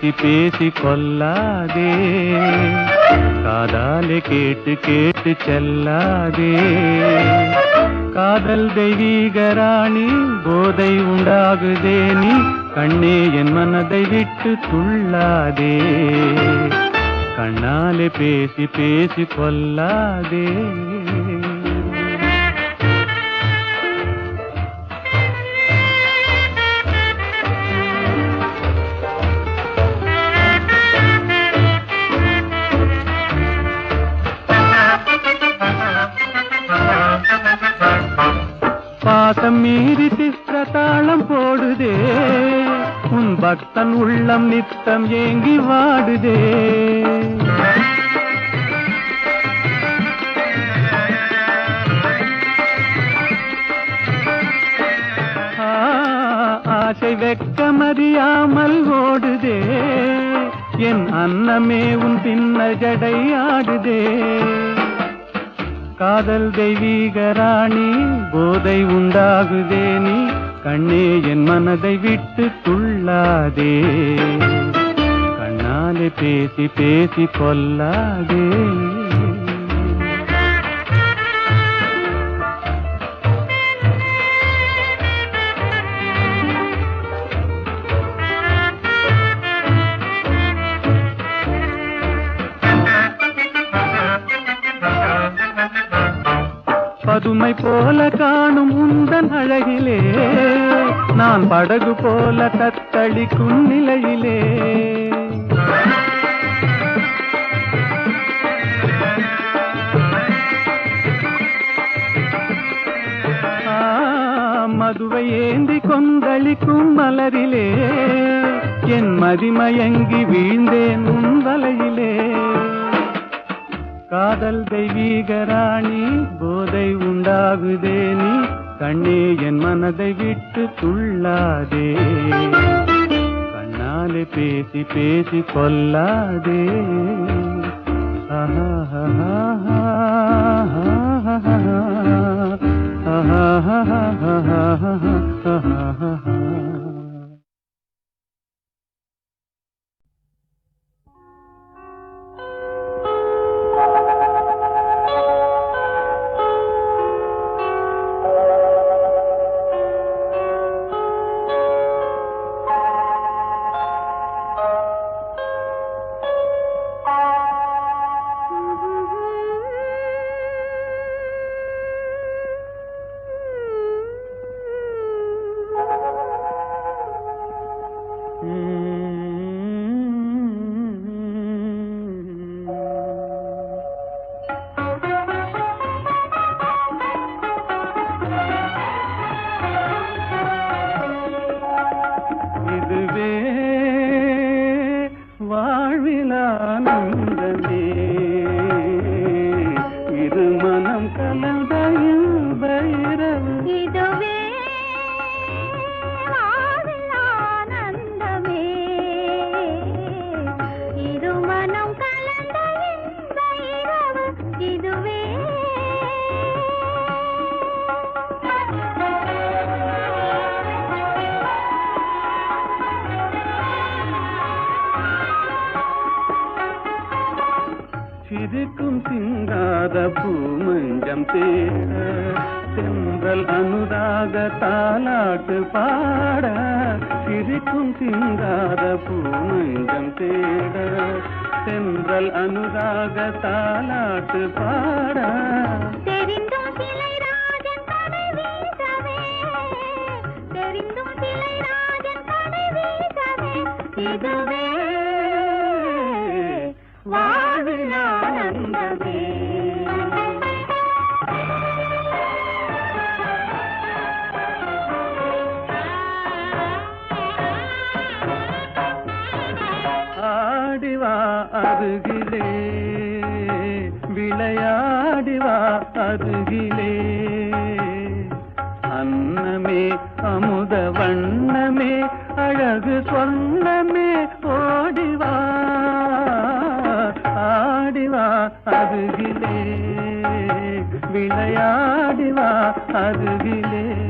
பேசி பேசி கொல்லாதே காதாலே கேட்டு கேட்டு செல்லாதே. காதல் தெய்வீக ராணி போதை உண்டாகுதே. நீ கண்ணே என் மனதை விட்டு துள்ளாதே. கண்ணாலே பேசி பேசி கொல்லாதே உன் பக்தன் உள்ளம் நித்தம் ஏங்கி வாடுதே. ஆ, ஆசை வெக்கமறியாமல் ஓடுதே. என் அன்னமே உன் பின்ன ஜடை ஆடுதே. காதல் தெய்வீக ராணி போதை உண்டாகுதே நீ. கண்ணே என் மனதை விட்டு துள்ள கொள்ளாதே கண்ணாலே பேசி பேசி கொல்லாதே. பதுமை போல காணும் உந்தன் அழகிலே. நான் படகு போல தத்தளிக்கும் நிலையிலே மதுவை ஏந்தி கொந்தளிக்கும் மலரிலே என் மதிமயங்கி வீழ்ந்தேன் உன் வலையிலே. காதல் தெய்வீக ராணி போதை உண்டாகுதே நீ. கண்ணே என் மனதை விட்டு துள்ளாதே. கண்ணாலே பேசி பேசி கொல்லாதே ஆஹா சிங்காத பூமஞ்சம் தேட தென்றல் அனுராக தாலாட்டு பாட சிரிக்கும் சிங்காத பூமஞ்சம் தேட சென்றல் அனுராக தாலாட்டு பாட. இதுவே அருகிலே. விளையாடிவா அருகிலே. அன்னமே அமுத வண்ணமே அழகு சொன்னமே ஓடிவா. ஆடிவா அருகிலே. விளையாடிவா அருகிலே.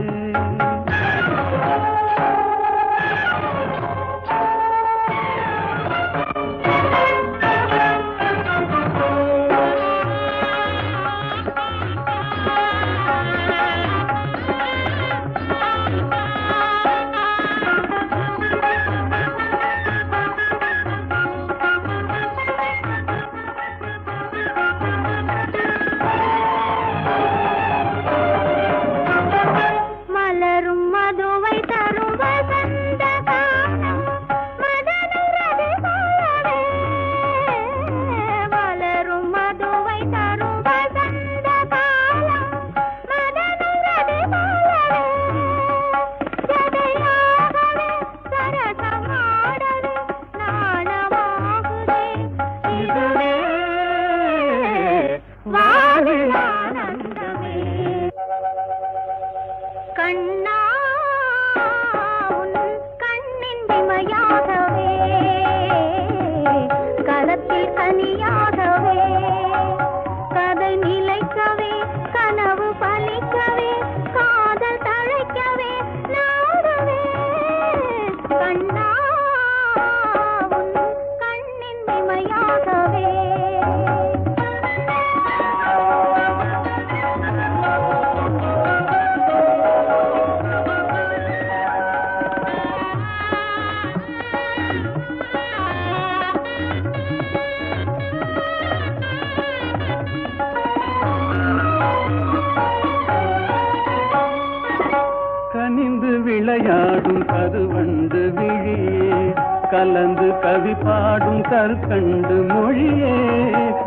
கவி பாடும் கற்கண்டு மொழியே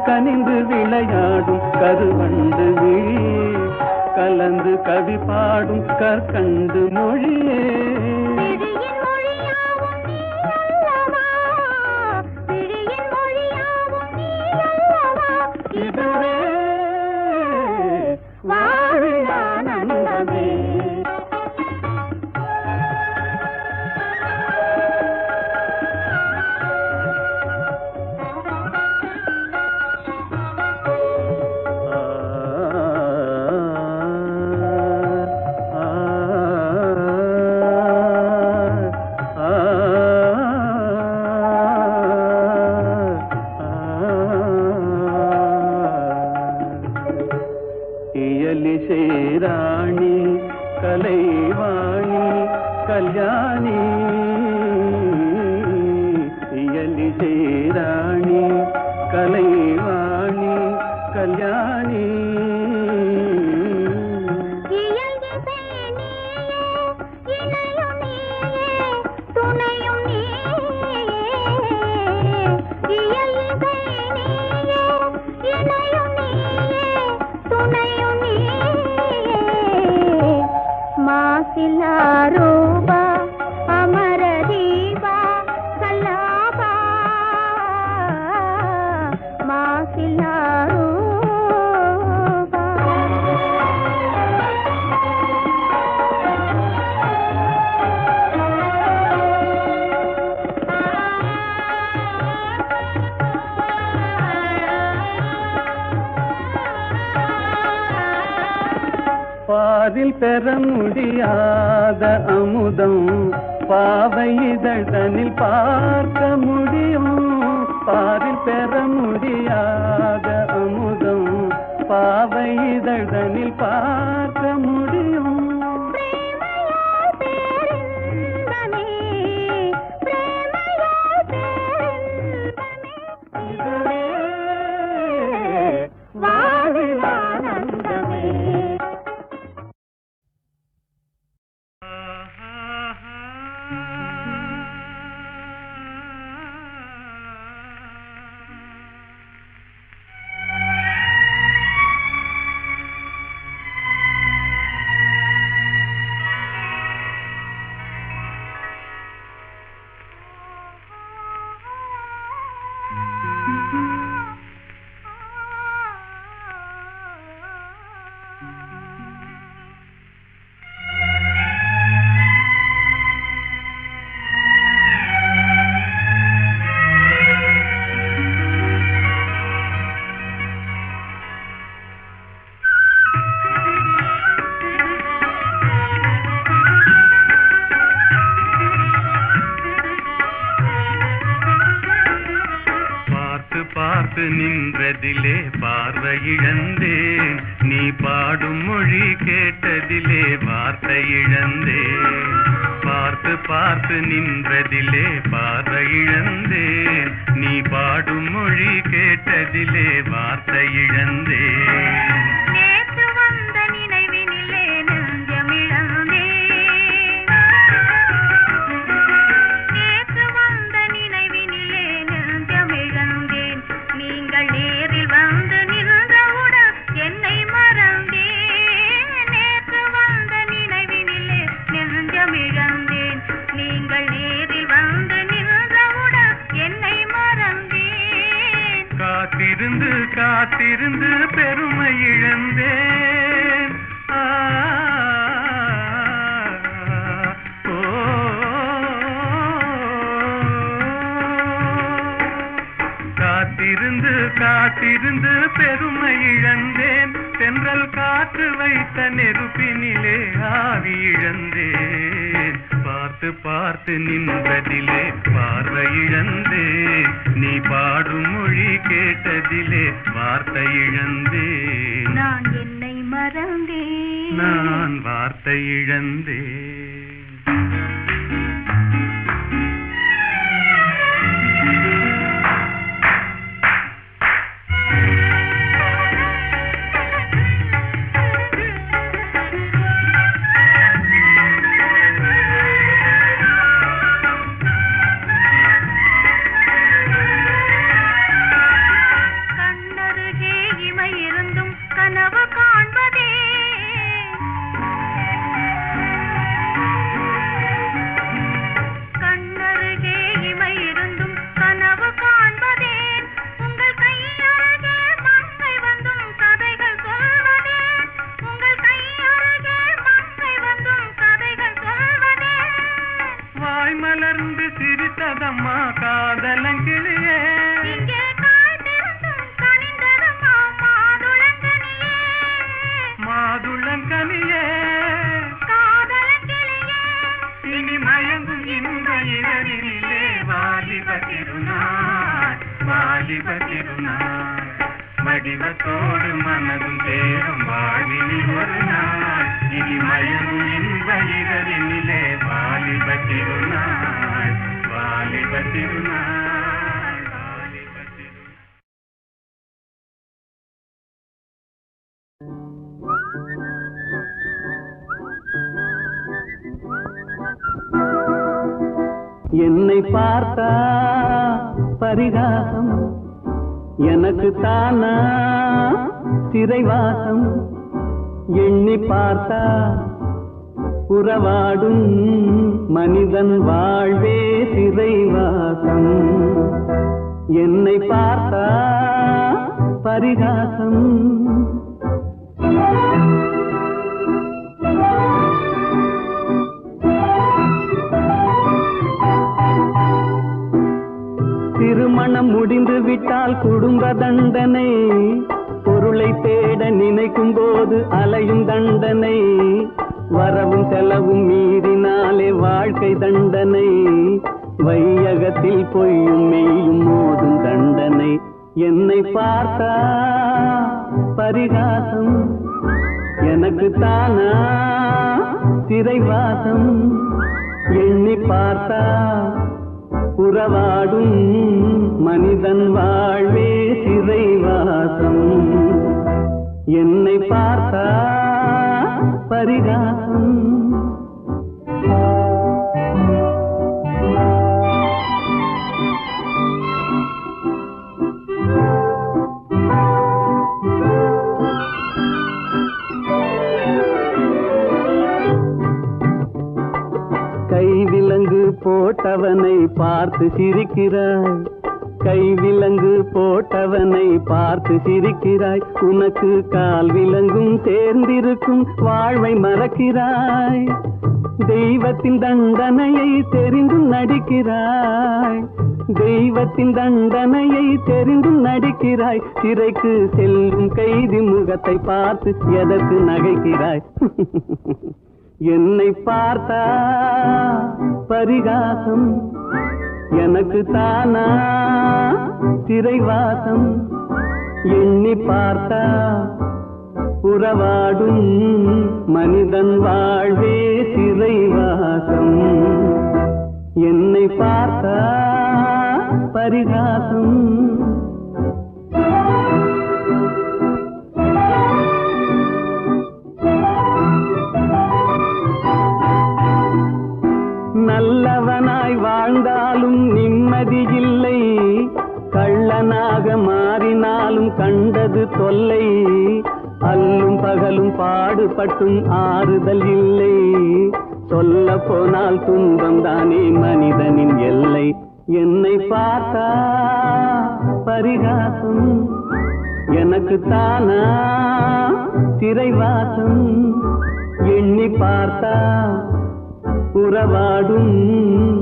கனிந்து விளையாடும் கருவண்டு விழியே கலந்து கவி பாடும் கற்கண்டு மொழியே. கலைவாணி கல்யாணி. பெற முடியாத அமுதம். பாவை இதழ்தனில் பார்க்க முடியும். பாரில் பெற முடியாத அமுதம். பாவை இதழ்தனில் பார்க்க கேட்டதிலே பார்வை இழந்தேன் நீ பாடும் மொழி கேட்டதிலே வார்த்தை இழந்தேன் பார்த்து பார்த்து நின்றதிலே பார்வை இழந்தேன் நீ பாடும் மொழி கேட்டதிலே வார்த்தை இழந்தேன் காத்திருந்து காத்திருந்து பெருமை இழந்தேன். காத்திருந்து காத்திருந்து பெருமை இழந்தேன். சென்றல் காற்று வைத்த நெருப்பினிலே ஆவி இழந்தேன். பார்த்து பார்த்து நின்று கேட்டதிலே வார்த்தை இழந்தேன் நான் என்னை மறந்தேன் நான் வார்த்தை சிரித்ததம்மா காதலங்கிளியே மாதுளங்கனியே இனி மயங்கும் இந்த இரவிலே வாலிப திருநாள் வாலிப திருநாள். வடிவத்தோடு மனதும் தேரும் வாழ்வினில் ஒரு நாள். இனி மயங்கும் இந்த இரவிலே வாலிப திருநாள். வாலிப திருநாள் என்னை பார்த்தா பரிகாசம் எனக்கு தானா சிறைவாசம். எண்ணி பார்த்தா உறவாடும் மனிதன் வாழ்வே சிறைவாசம். என்னை பார்த்தா பரிகாசம். திருமணம் முடிந்து விட்டால் குடும்ப தண்டனை. பொருளை தேட நினைக்கும் போது அலையும் தண்டனை. வரவும் செலவும் மீறினாலே வாழ்க்கை தண்டனை. வையகத்தில் பொய்யும் மெய்யும் மோதும் தண்டனை. என்னை பார்த்தா பரிகாசம் எனக்கு தானா சிறைவாசம். எண்ணி பார்த்தா உறவாடும் மனிதன் வாழ்வே சிறைவாசம். என்னை பார்த்தா பரிகாசம் கைவிலங்கு போட்டவனை பார்த்து சிரிக்கிறாய். கை விலங்கு போட்டவனை பார்த்து சிரிக்கிறாய். உனக்கு கால் விலங்கும் சேர்ந்திருக்கும் வாழ்வை மறக்கிறாய். தெய்வத்தின் தண்டனையை தெரிந்தும் நடிக்கிறாய். தெய்வத்தின் தண்டனையை தெரிந்தும் நடிக்கிறாய். சிறைக்கு செல்லும் கைதி முகத்தை பார்த்து எதற்கு நகைக்கிறாய்? என்னை பார்த்தா பரிகாசம் எனக்கு தானா திரைவாசம் எண்ணி பார்த்தா உறவாடும் மனிதன் வாழ்வே சிறைவாசம். என்னை பார்த்தா பரிகாசம். பட்டும் ஆறுதல் இல்லை. சொல்ல போனால் துன்பம் தானே மனிதனின் எல்லை. என்னை பார்த்தா பரிகாசம் எனக்கு தானா சிறைவாசம். எண்ணி பார்த்தா உறவாடும்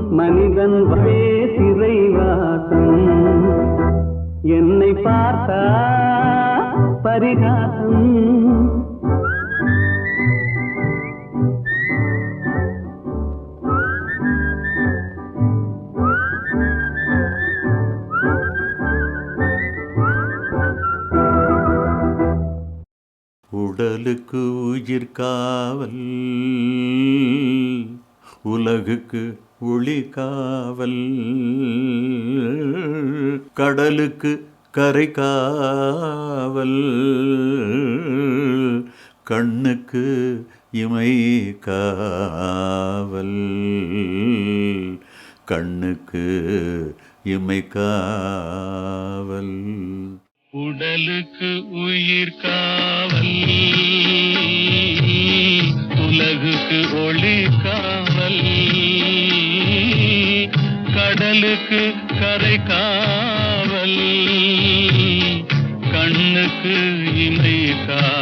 மனிதன் வே சிறைவாசம். என்னை பார்த்தா பரிகாசம் உடலுக்கு உயிர் காவல் உலகுக்கு ஒளி காவல் கடலுக்கு கரை காவல் கண்ணுக்கு இமை காவல் கண்ணுக்கு இமை காவல். உடலுக்கு உயிர் காவல். உலகுக்கு ஒளி காவல். கடலுக்கு கரை காவல். கண்ணுக்கு இமை காவல்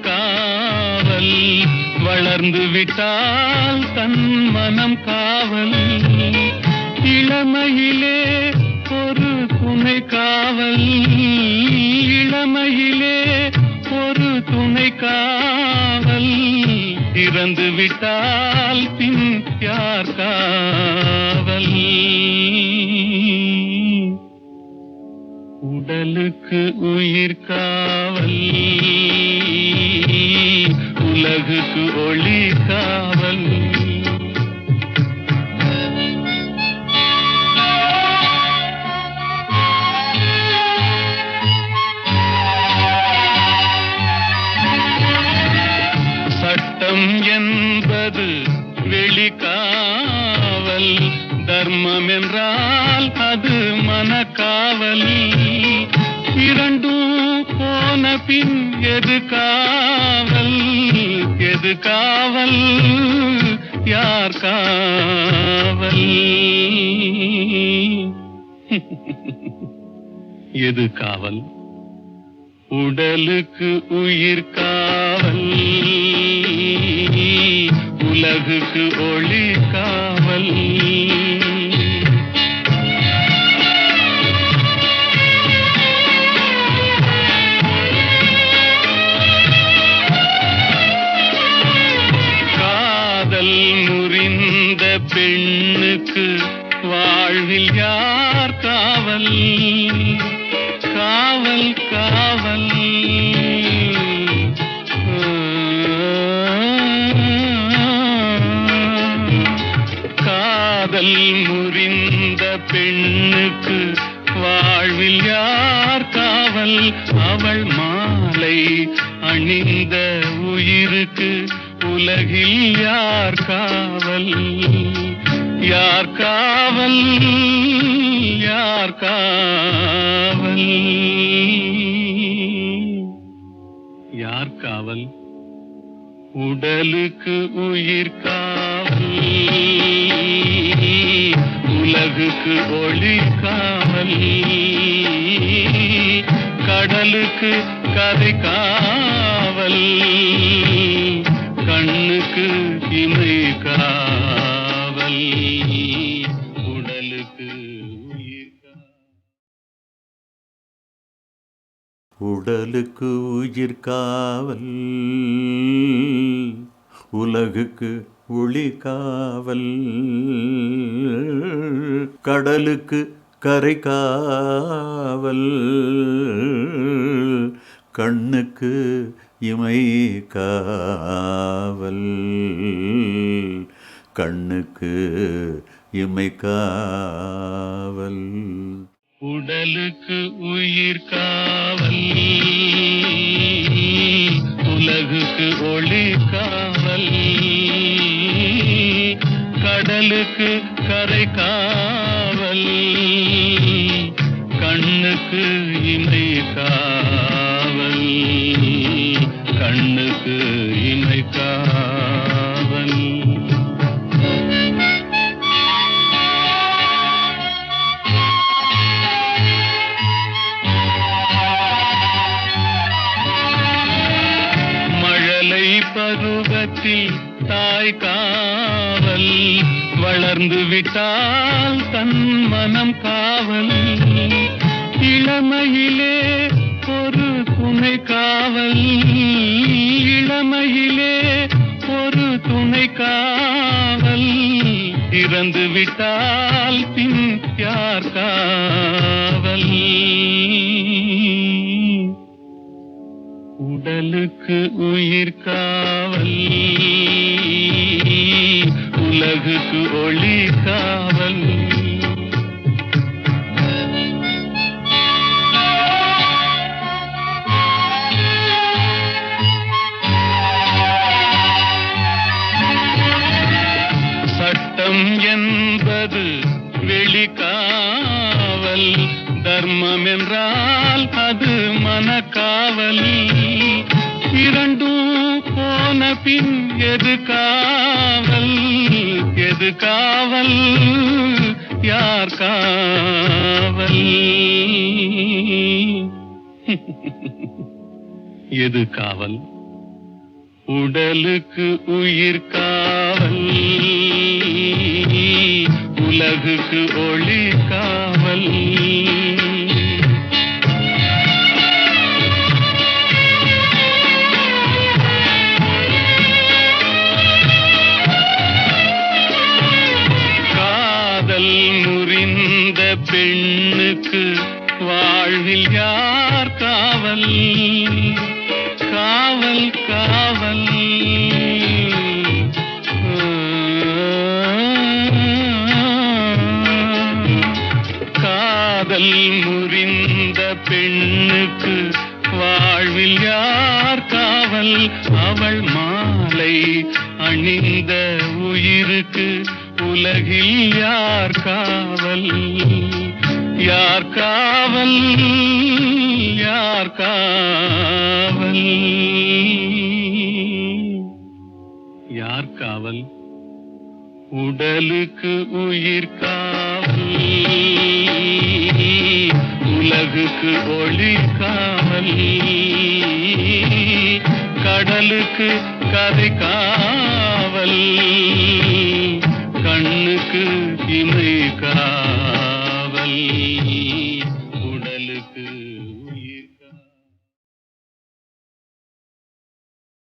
காவல். வளர்ந்து விட்டால் தன் மனம் காவல். இளமையிலே ஒரு துணை காவல். இளமையிலே ஒரு துணை காவல். இறந்து விட்டால் பின் யார் காவல்? உடலுக்கு உயிர் காவல். உலகுக்கு ஒளி காவல் சட்டம் என்பது வெளிக்காவல். தர்மம் என்றால் அது மனக்காவல். இரண்டும் போன பின் எது காவல்? எது காவல் யார் காவல்? எது காவல்? உடலுக்கு உயிர் காவல். உலகுக்கு ஒளி காவல். வாழ்வில் யார் காவல்? காவல் காவல். காதல் முறிந்த பெண்ணுக்கு வாழ்வில் யார் காவல்? அவள் மாலை அணிந்த உயிருக்கு உலகில் யார் காவல்? யார் காவல்? யார் காவல்? யார் காவல்? உடலுக்கு உயிர் காவல். உலகுக்கு ஒளி காவல். கடலுக்கு கதை காவல். கண்ணுக்கு இமை காவல் உடலுக்கு உயிர் காவல் உலகுக்கு ஒளி காவல் கடலுக்கு கரை காவல் கண்ணுக்கு இமை காவல் கண்ணுக்கு இமை காவல். உடலுக்கு உயிர் காவல். உலகுக்கு ஒளி காவல். கடலுக்கு கரை காவல். கண்ணுக்கு இமை இறந்து விட்டால் பின் யார் காவல்? உடலுக்கு உயிர் காவல். உலகுக்கு ஒளி காவல். தர்மம் என்றால் அது மனக்காவல். இரண்டும் போன பின் எது காவல்? எது காவல்? யார் காவல்? எது காவல்? உடலுக்கு உயிர் காவல். உலகுக்கு ஒளி காவல். பெண்ணுக்கு வாழ்வில் யார் காவல்? காவல் காவல். காதல் முறிந்த பெண்ணுக்கு வாழ்வில் யார் காவல்? அவள் மாலை அணிந்த உயிருக்கு உலகில் யார் காவல்? யார் காவல்? யார் காவல்? யார் காவல்? உடலுக்கு உயிர் காவல். உலகுக்கு ஒளி காவல். கடலுக்கு கதை காவல். கண்ணுக்கு இமை காவல்